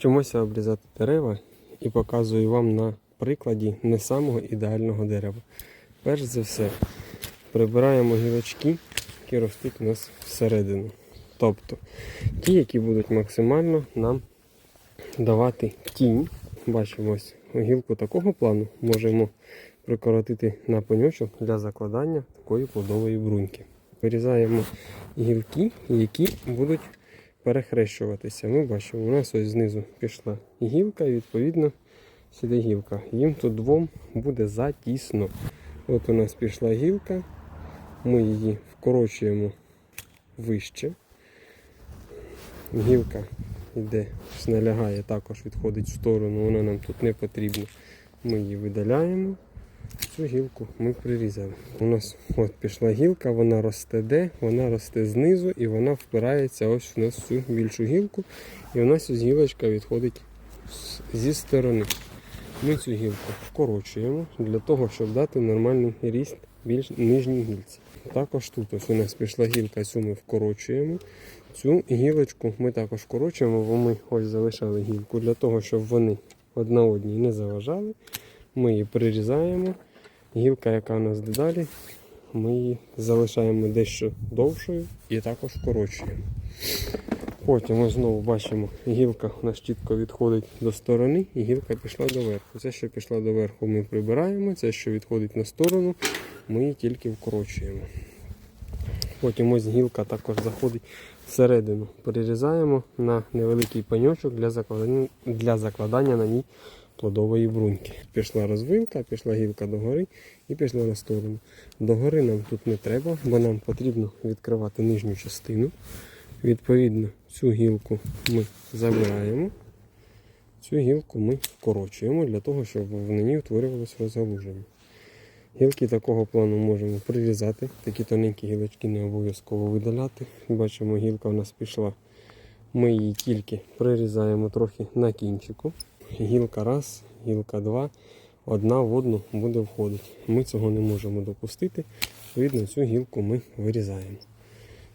Вчимося обрізати дерева і показую вам на прикладі не самого ідеального дерева. Перш за все, прибираємо гілочки, які ростуть у нас всередину. Тобто ті, які будуть максимально нам давати тінь. Бачимо ось гілку такого плану можемо прикоротити на пеньочок для закладання такої плодової бруньки. Вирізаємо гілки, які будуть перехрещуватися. Ми бачимо, у нас ось знизу пішла гілка, і відповідно сюди гілка. Їм тут двом буде затісно. От у нас пішла гілка, ми її вкорочуємо вище. Гілка йде, налягає, також відходить в сторону, вона нам тут не потрібна. Ми її видаляємо. Цю гілку ми прирізали. У нас от пішла гілка, вона росте де, вона росте знизу і вона впирається ось в нас в цю більшу гілку. І у нас ось гілочка відходить зі сторони. Ми цю гілку вкорочуємо для того, щоб дати нормальний ріст більш нижній гілці. Також тут ось у нас пішла гілка, цю ми вкорочуємо. Цю гілочку ми також вкорочуємо, бо ми ось залишали гілку для того, щоб вони одна одній не заважали. Ми її прирізаємо. Гілка, яка у нас дедалі, ми її залишаємо дещо довшою і також вкорочуємо. Потім ось знову бачимо, гілка у нас чітко відходить до сторони, і гілка пішла доверху. Це, що пішла доверху, ми прибираємо, це, що відходить на сторону, ми її тільки вкорочуємо. Потім ось гілка також заходить всередину. Перерізаємо на невеликий пеньочок для закладання, для закладання на ній плодової бруньки. Пішла розвилка, пішла гілка догори і пішла на сторону. Догори нам тут не треба, бо нам потрібно відкривати нижню частину. Відповідно, цю гілку ми забираємо, цю гілку ми вкорочуємо для того, щоб в ній утворювалося розгалуження. Гілки такого плану можемо прирізати. Такі тоненькі гілочки не обов'язково видаляти. Бачимо, гілка у нас пішла. Ми її тільки прирізаємо трохи на кінчику. Гілка раз, гілка два, одна в одну буде входити. Ми цього не можемо допустити. Відповідно, цю гілку ми вирізаємо.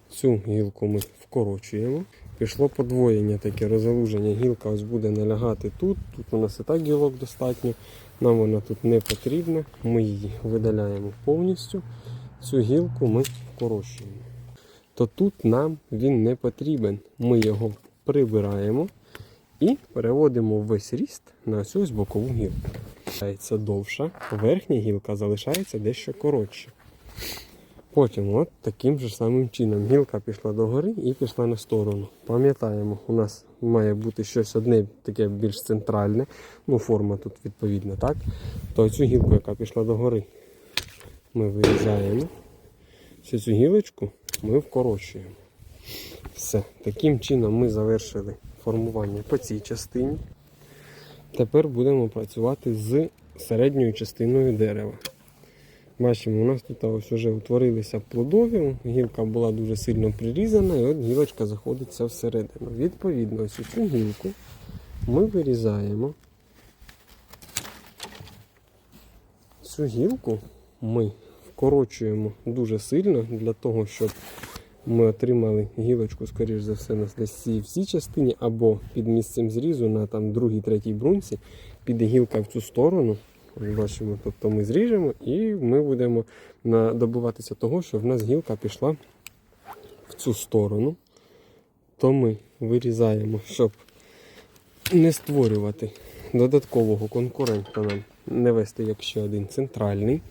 Цю гілку ми вкорочуємо. Пішло подвоєння, таке розгалуження. Гілка ось буде налягати тут. Тут у нас і так гілок достатньо. Нам вона тут не потрібна. Ми її видаляємо повністю. Цю гілку ми вкорочуємо. То тут нам він не потрібен. Ми його прибираємо і переводимо весь ріст на цю ось бокову гілку. Залишається довша, верхня гілка залишається дещо коротше. Потім от таким же самим чином гілка пішла догори і пішла на сторону. Пам'ятаємо, у нас має бути щось одне таке більш центральне, ну форма тут відповідна, так? То цю гілку, яка пішла догори, ми вирізаємо. Всю цю гілочку ми вкорочуємо. Все. Таким чином ми завершили формування по цій частині. Тепер будемо працювати з середньою частиною дерева. Бачимо, у нас тут ось вже утворилися плодові, гілка була дуже сильно прирізана, і от гілочка заходиться всередину. Відповідно, ось цю гілку ми вирізаємо. Цю гілку ми вкорочуємо дуже сильно для того, щоб ми отримали гілочку, скоріш за все, на всій частині, або під місцем зрізу на там другій, третій брунці, піде гілка в цю сторону. Бачимо, тобто ми зріжемо і ми будемо добиватися того, що в нас гілка пішла в цю сторону. То ми вирізаємо, щоб не створювати додаткового конкурента нам, не вести як ще один центральний.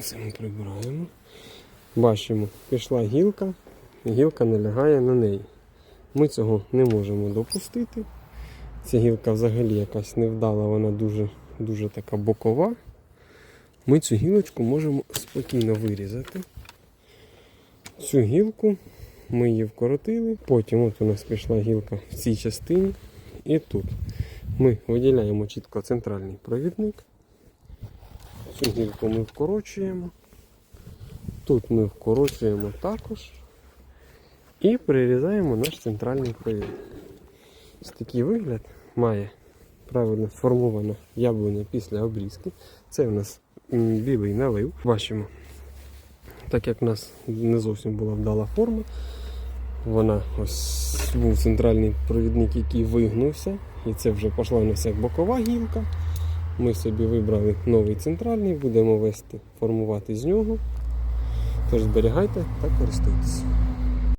Це ми прибираємо. Бачимо, пішла гілка, гілка не лягає на неї. Ми цього не можемо допустити. Ця гілка взагалі якась невдала, вона дуже, дуже така бокова. Ми цю гілочку можемо спокійно вирізати. Цю гілку ми її вкоротили. Потім от у нас пішла гілка в цій частині і тут. Ми виділяємо чітко центральний провідник. Цю гілку ми вкорочуємо. Тут ми вкорочуємо також і прирізаємо наш центральний провідник. Ось такий вигляд має правильно сформована яблуня після обрізки. Це у нас білий налив. Бачимо, так як в нас не зовсім була вдала форма, Вона ось був центральний провідник, який вигнувся, і це вже пішла у нас як бокова гілка. Ми собі вибрали новий центральний, будемо вести, формувати з нього. Тож зберігайте та користуйтесь.